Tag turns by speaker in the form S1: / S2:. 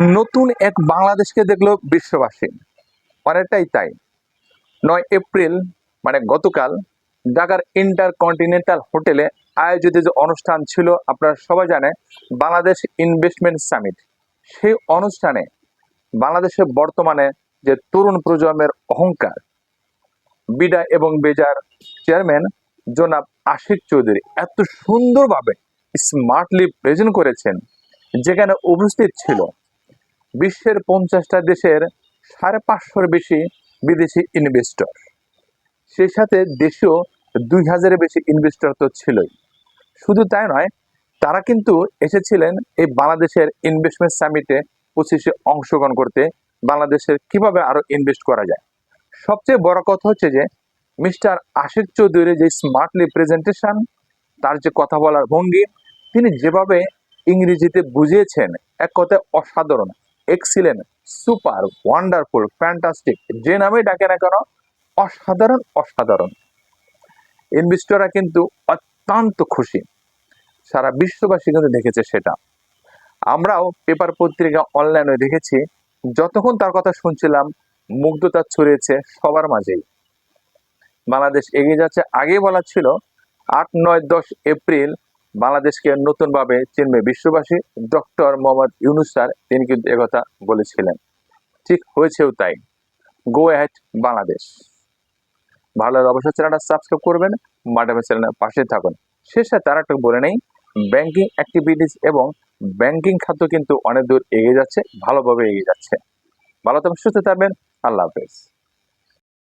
S1: নতুন এক বাংলাদেশকে দেখল বিশ্ববাসী। অনেকটাই তাই। নয় এপ্রিল মানে গতকাল, ঢাকার ইন্টার কন্টিনেন্টাল হোটেলে আয়োজিত যে অনুষ্ঠান ছিল, আপনারা সবাই জানে, বাংলাদেশ ইনভেস্টমেন্ট সামিট। সেই অনুষ্ঠানে বাংলাদেশে বর্তমানে যে তরুণ প্রজন্মের অহংকার বিডা এবং বেজার চেয়ারম্যান জনাব আশিক চৌধুরী এত সুন্দরভাবে স্মার্টলি প্রেজেন্ট করেছেন, যেখানে উপস্থিত ছিল বিশ্বের পঞ্চাশটা দেশের সাড়ে পাঁচশোর বেশি বিদেশি ইনভেস্টর সেই সাথে দেশীয় দুই হাজারের বেশি ইনভেস্টর তো ছিলই। শুধু তাই নয়, তারা কিন্তু এসেছিলেন এই বাংলাদেশের ইনভেস্টমেন্ট সামিটে পঁচিশে অংশগ্রহণ করতে, বাংলাদেশের কীভাবে আরও ইনভেস্ট করা যায়। সবচেয়ে বড় কথা হচ্ছে যে, মিস্টার আশিক চৌধুরীর যে স্মার্টলি প্রেজেন্টেশন তার যে কথা বলার ভঙ্গি, তিনি যেভাবে ইংরেজিতে বুঝিয়েছেন, এক কথায় অসাধারণ। এক্সিলেন্ট সুপার ওয়ান্ডারফুল ফ্যান্টাস্টিক যে নামে ডাকে না কেন, অসাধারণ অসাধারণ। ইনভেস্টররা কিন্তু অত্যন্ত খুশি। সারা বিশ্ববাসী কিন্তু দেখেছে সেটা। আমরাও পেপার পত্রিকা অনলাইনে দেখেছি, যতক্ষণ তার কথা শুনছিলাম, মুগ্ধতা ছড়িয়েছে সবার মাঝেই। বাংলাদেশ এগিয়ে যাচ্ছে, আগে বলা ছিল আট, নয়, দশ এপ্রিল বাংলাদেশকে নতুনভাবে চিনবে বিশ্ববাসী। ডক্টর মোহাম্মদ ইউনুস স্যার, তিনি কিন্তু একথা বলেছিলেন। ঠিক হয়েছেও তাই। Go at Bangladesh. ভালো অবশ্যই চ্যানেলটা সাবস্ক্রাইব করবেন মাধ্যমে চ্যানেলের পাশে থাকুন। শেষে তার একটা বলে নেই ব্যাংকিং অ্যাক্টিভিটিস এবং ব্যাংকিং খাত কিন্তু অনেক দূর এগিয়ে যাচ্ছে, ভালোভাবে এগিয়ে যাচ্ছে। ভালো থাকবেন, সুস্থ থাকবেন, আল্লাহ হাফেজ।